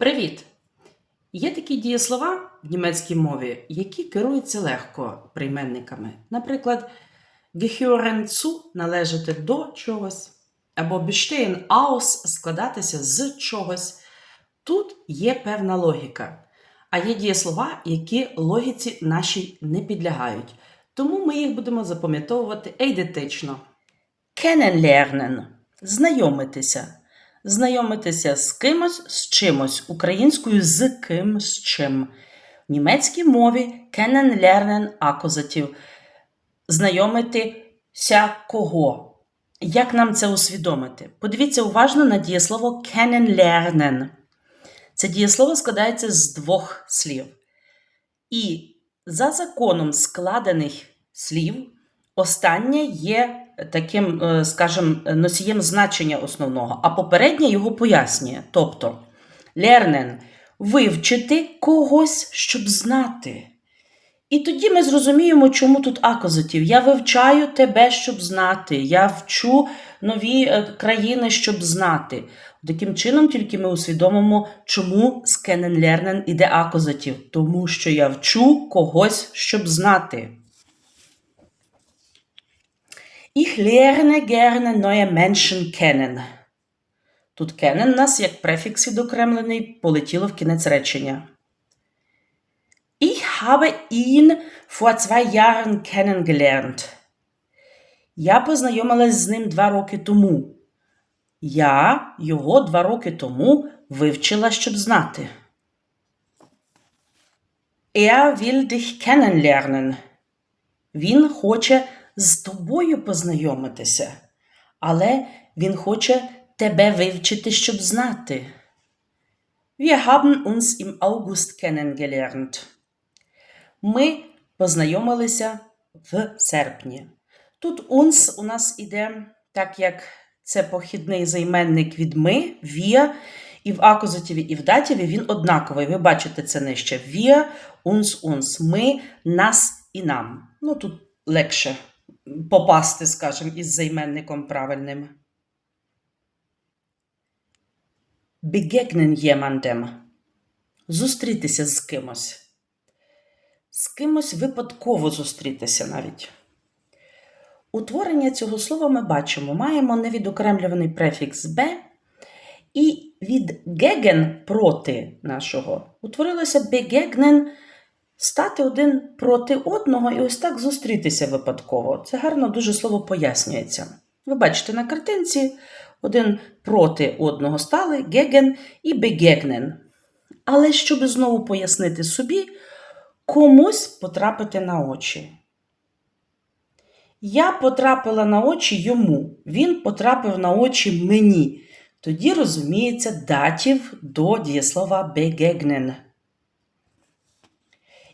Привіт! Є такі дієслова в німецькій мові, які керуються легко прийменниками. Наприклад, gehören належати до чогось, або bestehen aus – складатися з чогось. Тут є певна логіка. А є дієслова, які логіці нашій не підлягають. Тому ми їх будемо запам'ятовувати ейдетично. Kennenlernen – знайомитися. Знайомитися з кимось, з чимось, українською з ким, з чим. В німецькій мові kennenlernen акузатив. Знайомитися кого. Як нам це усвідомити? Подивіться уважно на дієслово kennenlernen. Це дієслово складається з двох слів. І за законом складених слів останнє є таким, е, скажімо, носієм значення основного, а попереднє його пояснює. Тобто, lernen – вивчити когось, щоб знати. І тоді ми зрозуміємо, чому тут акузатив. Я вивчаю тебе, щоб знати. Я вчу нові е, країни, щоб знати. Таким чином, тільки ми усвідомимо, чому з kennenlernen іде акузатив. Тому що я вчу когось, щоб знати. Ich lerne gerne neue Menschen kennen. Тут kennen нас як префікс відокремлений полетіло в кінець речення. Ich habe ihn vor zwei Jahren kennengelernt. Я познайомилась з ним два роки тому. Я його два роки тому вивчила, щоб знати. Er will dich kennenlernen. Він хоче з тобою познайомитися, але він хоче тебе вивчити, щоб знати. Wir haben uns im August kennengelernt. Ми познайомилися в серпні. Тут uns у нас іде, так як це похідний займенник від ми, wir, і в акузативі, і в датіві він однаковий. Ви бачите це нижче. Wir, uns, uns. Ми, нас і нам. Ну тут легше попасти, скажімо, із займенником правильним. Begegnen jemandem. Зустрітися з кимось. З кимось випадково зустрітися навіть. Утворення цього слова ми бачимо. Маємо невідокремлюваний префікс «б», і від геген проти нашого утворилося бегегнен стати один проти одного і ось так зустрітися випадково. Це гарно дуже слово пояснюється. Ви бачите на картинці один проти одного стали геген і бегегнен. Але щоб знову пояснити собі, комусь потрапити на очі. Я потрапила на очі йому, він потрапив на очі мені. Тоді розуміється датів до дієслова begegnen.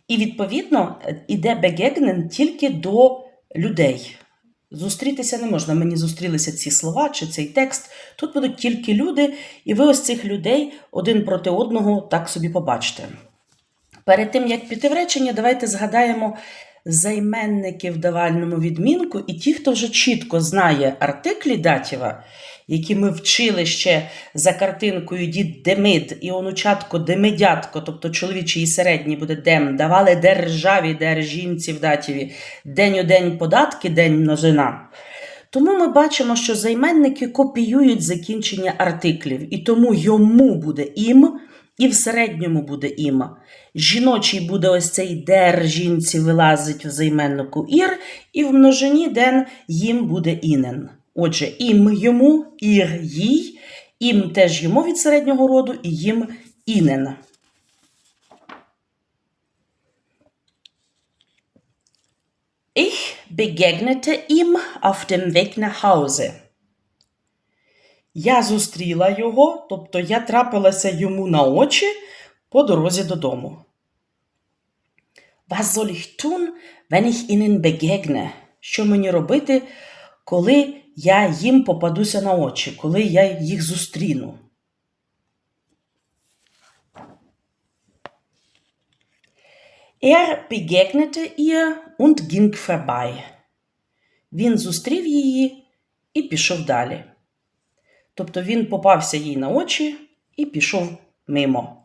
І, відповідно, іде бегегнен тільки до людей. Зустрітися не можна. Мені зустрілися ці слова чи цей текст. Тут будуть тільки люди, і ви ось цих людей один проти одного так собі побачите. Перед тим, як піти в речення, давайте згадаємо займенники в давальному відмінку і ті, хто вже чітко знає артиклі датіва, які ми вчили ще за картинкою дід демид і онучатко демидятко, тобто чоловічий і середній буде дем, давали державі, держінці в датіві, день у день податки, день множина. Тому ми бачимо, що займенники копіюють закінчення артиклів, і тому йому буде ім, і в середньому буде ім. Жіночий буде ось цей дер жінці вилазить в займеннику ір, і в множині ден їм буде інен. Отже, ім йому, ір їй, ім теж йому від середнього роду, і їм інен. Ich begegnete ihm auf dem Weg nach Hause. Я зустріла його, тобто я трапилася йому на очі по дорозі додому. Was soll ich tun, wenn ich ihnen begegne? Що мені робити, коли я їм попадуся на очі, коли я їх зустріну? Er begegnete ihr und ging vorbei. Він зустрів її і пішов далі. Тобто він попався їй на очі і пішов мимо.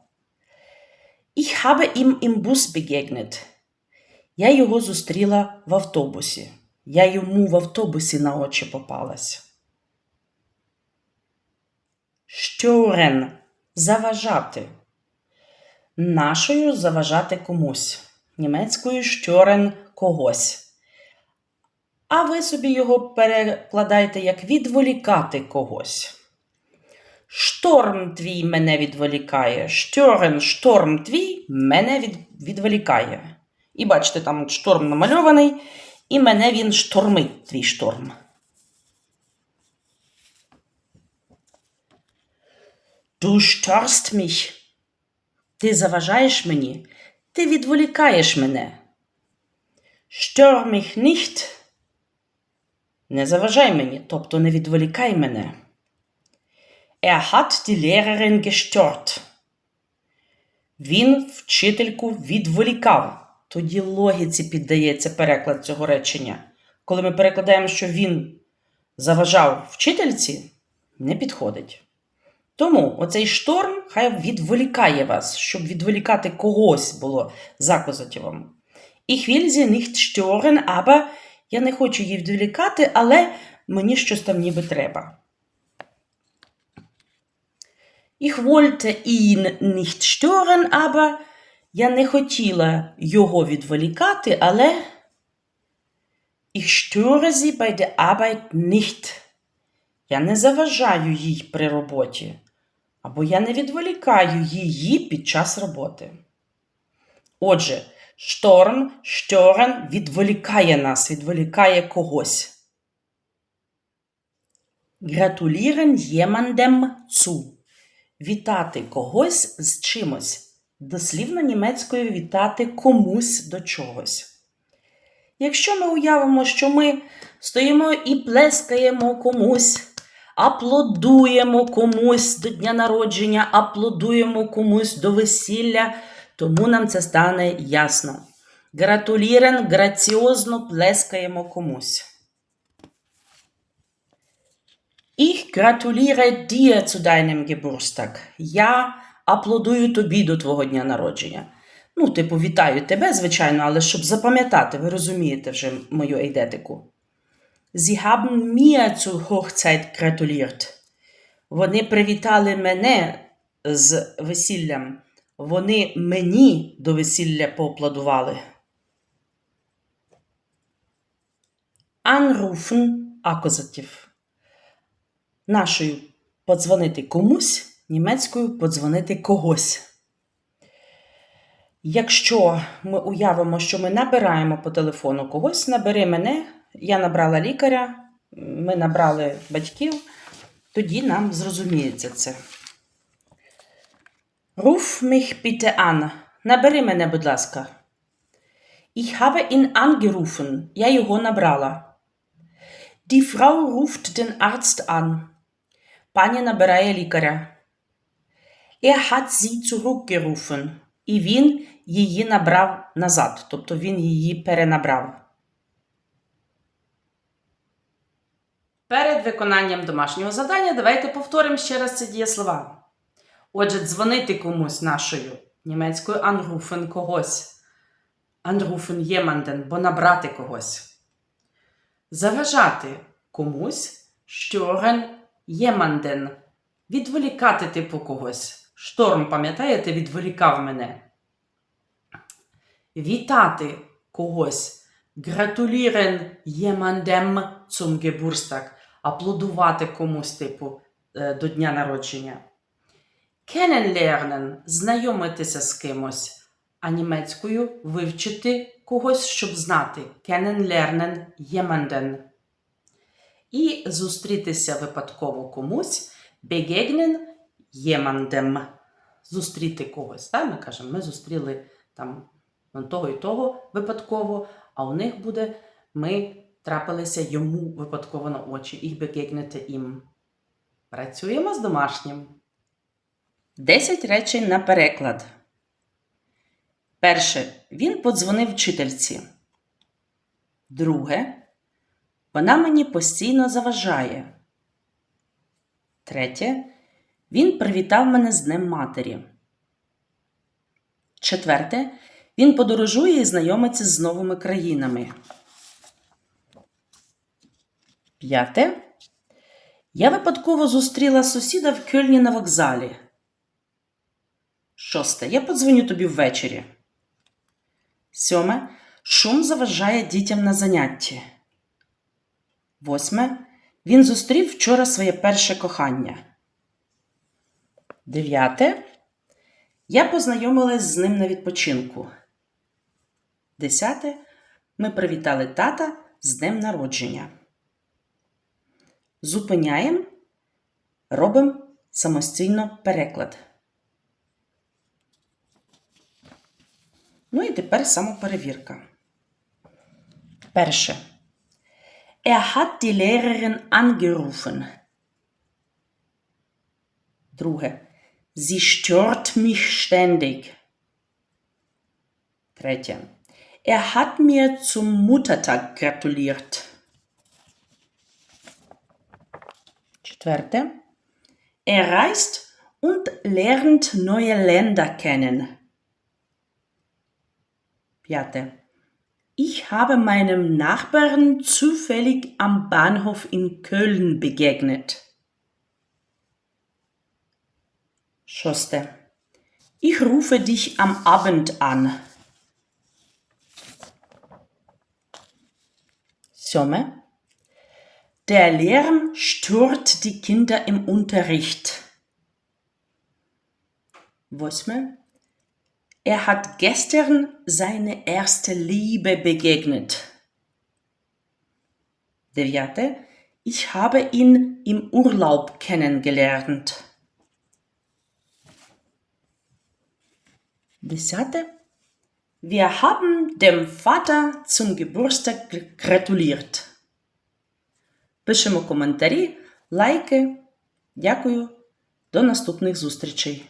Ich habe ihm im Bus begegnet. Я його зустріла в автобусі. Я йому в автобусі на очі попалась. Stören – заважати. Нашою заважати комусь. Німецькою stören – когось. А ви собі його перекладаєте як відволікати когось. Шторм твій мене відволікає. Штьорен, шторм твій мене від, відволікає. І бачите, там шторм намальований, і мене він штормить, твій шторм. Du störst mich. Ти заважаєш мені, ти відволікаєш мене. Stör mich nicht. Не заважай мені, тобто не відволікай мене. Er hat die Lehrerin gestört. Він вчительку відволікав. Тоді логіці піддається переклад цього речення. Коли ми перекладаємо, що він заважав вчительці, не підходить. Тому оцей шторм хай відволікає вас, щоб відволікати когось було закозатівом. Ich will sie nicht stören, aber я не хочу її відволікати, але мені щось там ніби треба. Ich wollte ihn nicht stören, aber я не хотіла його відволікати, але ich störe sie bei der Arbeit nicht. Я не заважаю їй при роботі, або я не відволікаю її під час роботи. Отже, шторм, stören відволікає нас, відволікає когось. Gratulieren jemandem zu. Вітати когось з чимось. Дослівно німецькою вітати комусь до чогось. Якщо ми уявимо, що ми стоїмо і плескаємо комусь, аплодуємо комусь до дня народження, аплодуємо комусь до весілля, тому нам це стане ясно. Гратулірен граціозно плескаємо комусь. Ich gratuliere dir zu deinem Geburtstag. Я аплодую тобі до твого дня народження. Ну, типу, вітаю тебе, звичайно, але щоб запам'ятати, ви розумієте вже мою ейдетику. Sie haben mir zur Hochzeit gratuliert. Вони привітали мене з весіллям. Вони мені до весілля поаплодували. Anrufen – акузатив. Нашою подзвонити комусь, німецькою подзвонити когось. Якщо ми уявимо, що ми набираємо по телефону когось, набери мене, я набрала лікаря, ми набрали батьків, тоді нам зрозуміється це. Ruf mich bitte an. Набери мене, будь ласка. Ich habe ihn angerufen. Я його набрала. Die Frau ruft den Arzt an. Пані набирає лікаря. Er hat sie zurückgerufen. І він її набрав назад, тобто він її перенабрав. Перед виконанням домашнього завдання давайте повторимо ще раз ці дієслова. Отже, дзвонити комусь нашою німецькою anrufen когось. Anrufen jemanden, бо набрати когось. Заважати комусь stören jemanden. Відволікати типу когось. Шторм, пам'ятаєте, відволікав мене. Вітати когось. Gratulieren jemandem zum Geburtstag. Аплодувати комусь, типу, е, до дня народження. Kennenlernen – знайомитися з кимось, а німецькою вивчити когось, щоб знати. Kennenlernen jemanden. І зустрітися випадково комусь. Begegnen jemandem. Зустріти когось. Так? Ми кажемо, ми зустріли там того і того випадково, а у них буде ми трапилися йому випадково на очі. Ich begegnete ihm. Працюємо з домашнім. 10 речень на переклад. Перше. Він подзвонив вчительці. Друге. Вона мені постійно заважає. Третє. Він привітав мене з Днем Матері. Четверте. Він подорожує і знайомиться з новими країнами. П'яте. Я випадково зустріла сусіда в Кельні на вокзалі. Шосте. Я подзвоню тобі ввечері. Сьоме. Шум заважає дітям на занятті. Восьме. Він зустрів вчора своє перше кохання. Дев'яте. Я познайомилась з ним на відпочинку. Десяте. Ми привітали тата з днем народження. Зупиняємо, робимо самостійно переклад. Ну і тепер самоперевірка. Перше. Er hat die Lehrerin angerufen. Druhe. Sie stört mich ständig. Tretjan. Er hat mir zum Muttertag gratuliert. Czwerte. Er reist und lernt neue Länder kennen. Piate. Ich habe meinem Nachbarn zufällig am Bahnhof in Köln begegnet. Schoster. Ich rufe dich am Abend an. Somme. Der Lärm stört die Kinder im Unterricht. Wosme. Er hat gestern seine erste Liebe begegnet. Дев'яте. Ich habe ihn im Urlaub kennengelernt. Десяте. Wir haben dem Vater zum Geburtstag gratuliert. Пишемо коментарі, лайки. Дякую. До наступних зустрічей.